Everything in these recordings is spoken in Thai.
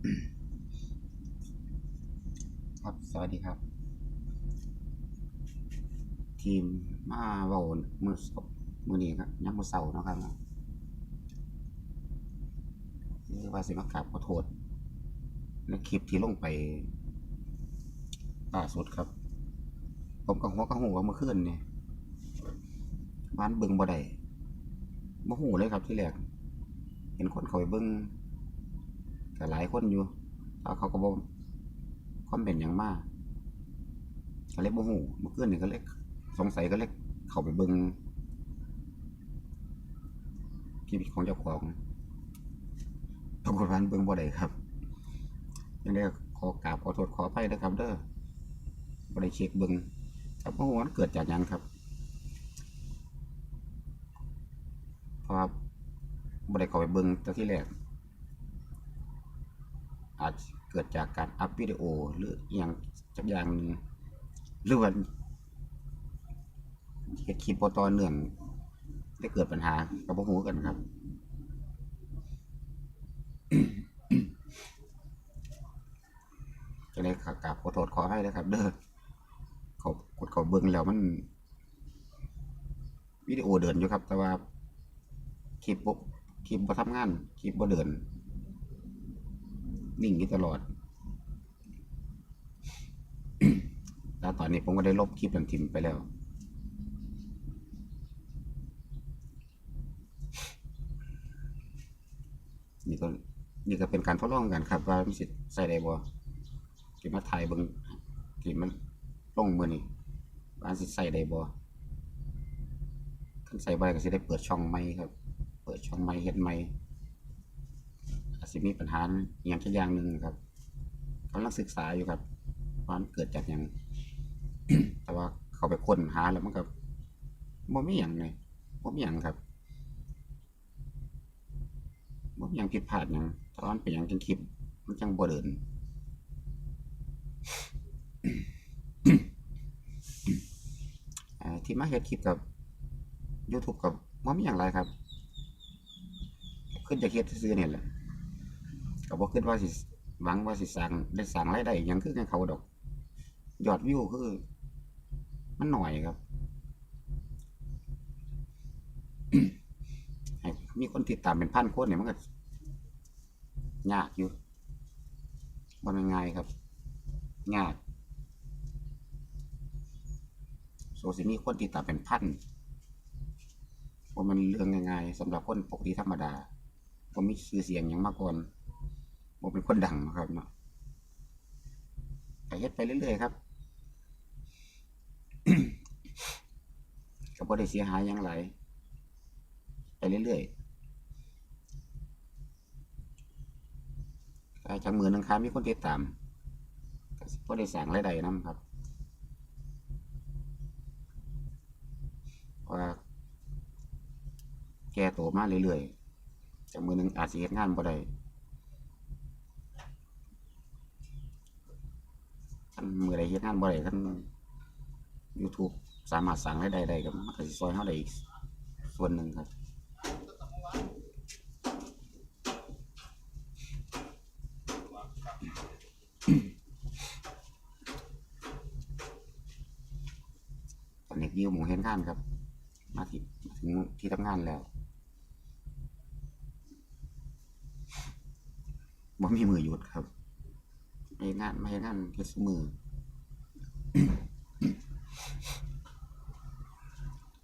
ครับ สวัสดีครับ ทีมมาเว้ามือสบมือนี้ครับยามมื้อเช้าเนาะครับนาะคือว่าสิมากราบขอโทษในคลิปที่ลงไปล่าสุดครับ ผมก็หัวก็หูว่าเมื่อคืนนี่ยบ้านเบิงบ่ได้บ่ฮู้เลยครับที่แรกเห็นคนเขาไปเบิ่ง ก็หลายคนอยู่แล้วเขาก็บ่คอมเมนต์หยังมาก็เลยบ่ฮู้เมื่อคืนนี่ก็เลยสงสัยก็เลยเข้าไปเบิ่งชีวิตของเจ้าของปรากฏว่าเบิ่งบ่ได้ครับยังได้ขอกราบขอโทษขออภัยนะครับ เด้อบ่ได้เช็คเบิ่งครับบ่ฮู้ว่ามันเกิดจากยังครับเพราะว่าบ่ได้เข้าไปเบิ่งแต่ที่แรก อาจเกิดจากการอัพวิดีโอหรืออย่างจักอย่างหนึงหรือว่าเฮ็ดคลิปบ่ต่อเนื่องได้เกิดปัญหาก็บ่ฮู้คือกันครับจะได้ขอกราบขอโทษขออภัยนะครับ เด้อเขากดเขาเบิ่งแล้วมันวิดีโอเดินอยู่ครับ แต่ว่าคลิปบ่คลิปบ่ทำงานคลิปบ่เดิน นิ่งอยู่ตลอด แล้วตอนนี้ผมก็ได้ลบคลิปนั้นทิ้งไปแล้ว นี่ก็นี่ก็เป็นการทดลองกันครับว่ามันสิใส่ได้บ่ที่มาถ่ายเบิ่งที่มันลงมือนี้ว่ามันสิใส่ได้บ่คันใส่บ่ได้ก็สิได้เปิดช่องใหม่ครับ เปิดช่องใหม่เฮ็ดใหม่อาจ สิมีปัญหาอหย่างสักอย่างหนึ่งครับกำลังศึกษาอยู่ครับว่ามันเกิดจากหยังแต่ว่าเขาไปค้นหาแล้วมันก็บ่มีหยังเลยบ่มีหยังครับบ่มีหยังผิดพลาดหยังถ้ามันเป็นหยังจังคลิปมันจังบ่เดินที่มาเฮ็ดคลิปกับ YouTube กับบ่มีหยังหลายครับ ขึ้นจากเฮ็ดซื่อๆนี่ยแหละ ก็บ่คิดว่าสิหวังว่าสิสร้างได้สร้างรายได้หยังคือจังเขาดอก ยอดวิวคือ มันหน่อยครับ ให้มีคนติดตามเป็นพันคนเนี่ยมันก็ยากอยู่บ่แม่นไงครับ ยากโซสิมีคนติดตามเป็นพันบ่แมันเรื่องง่ายๆสำหรับคนปกติธรรมดาบ่มีชื่อเสียงหยังมาก่อน บ่เป็นคนดังนะครับเนาะก็เฮ็ดไปเรื่อยๆครับก็บ่ได้เสียหายหยังหลายไปเรื่อยๆแต่จากมือหนึงครับมีคนติดตามก็ได้สร้างรายได้นํครับว่าแก่โตมาเรื่อยๆจากมือหนึงอาจสิเฮ็ดงานบ่ได้ คันมือใดเฮ็ดงานบ่ได้คัน YouTube สามารถสร้างรายได้ได้ก็มันก็สิช่วยเราได้อีกส่วนหนึ่งครับตอนนี้ยิวหมูเห็นงานครับ มาที่มาถึงที่ทำงานแล้วบ่มีมือหยุดครับ ไม่งานไม่เฮ็ดงานเฮ็ดซุมือ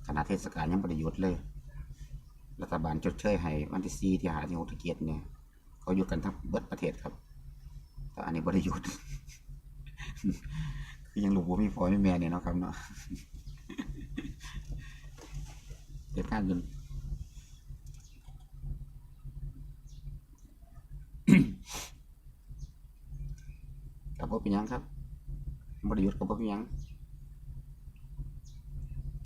ขณะเทศกาลยังประยุทธ์เลย รัฐบาลชดเชยให้วันที่สี่ที่หาที่หกที่เจ็ดเนี่ย เขาหยุดกันทั้งเบิดประเทศครับ แต่อันนี้บริยุทธ์คือยังหลูกบ่มีพ่อมีแม่เนี่ยเนาะครับเนาะเหตุการณ์จน กับบ่เป็นยังครับบริยุทธ์กับบ่เป็นยัง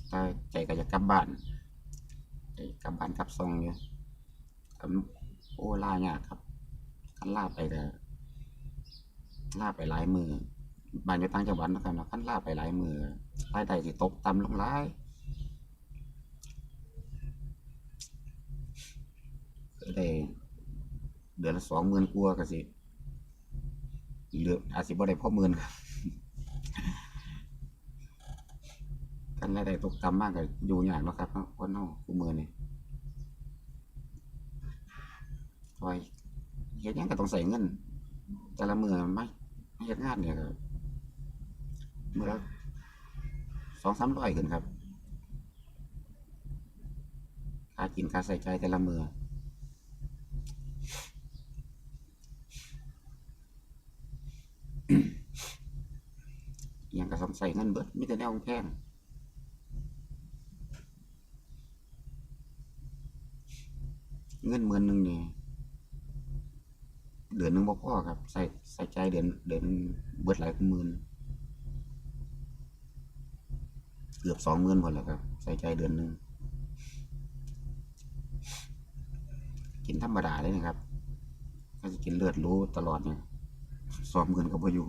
ถ้าใจก็จะกลับบ้านใจกลับบ้านกลับซองอยู่ก็โอ้ล่ายากครับคันล่าไปก็ล่าไปหลายมือบ้านอยู่ต่างจังหวัดนะครับเนาะคันล่าไปหลายมือรายได้สิตกต่ำลงหลายก็ได้เดือนละสองหมื่นกว่าก็สิ เหลืออาจสิบ่ได้พ่อหมื่นครับกันรายได้ตกต่ำมากก็อยู่ยากเนาะครับเนาะคนเฮาคู่มือนี่คอยเฮ็ดยังก็ต้องใส่เงิน แต่ละมื้อไม่เฮ็ดงานเนี่ยก็มื้อละ2-300ขึ้นครับค่ากินค่าใส่ใจแต่ละมือ ย่างก็ต้องใส่เงินเบิดมีแต่แนวแพงเงินหมื่นหนึ่งนี่เดือนหนึ่งบ่พอครับ ใส่ใส่ใจเดือนเดือนเบิดหลายหมื่นเกือบสองหมื่นพอแล้วครับ ใส่ใจเดือนหนึ่งกินธรรมดาเลยนะครับก็จะกินเลือดรู้ตลอดเนี่ยสอบเงินกับพอยู่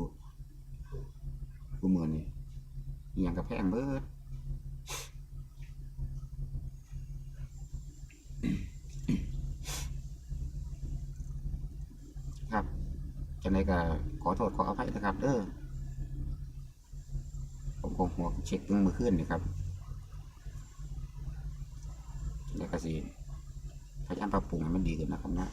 กูมือนี่อย่างกับแพงเบิดครับจังไดก็ขอโทษขออภัยนะครับ เด้อผมคงหัวเช็คเมื่อคืนนี่ครับแล้วก็สิพยายามปรับปรุงให้มันดีขึ้นนะครับนะ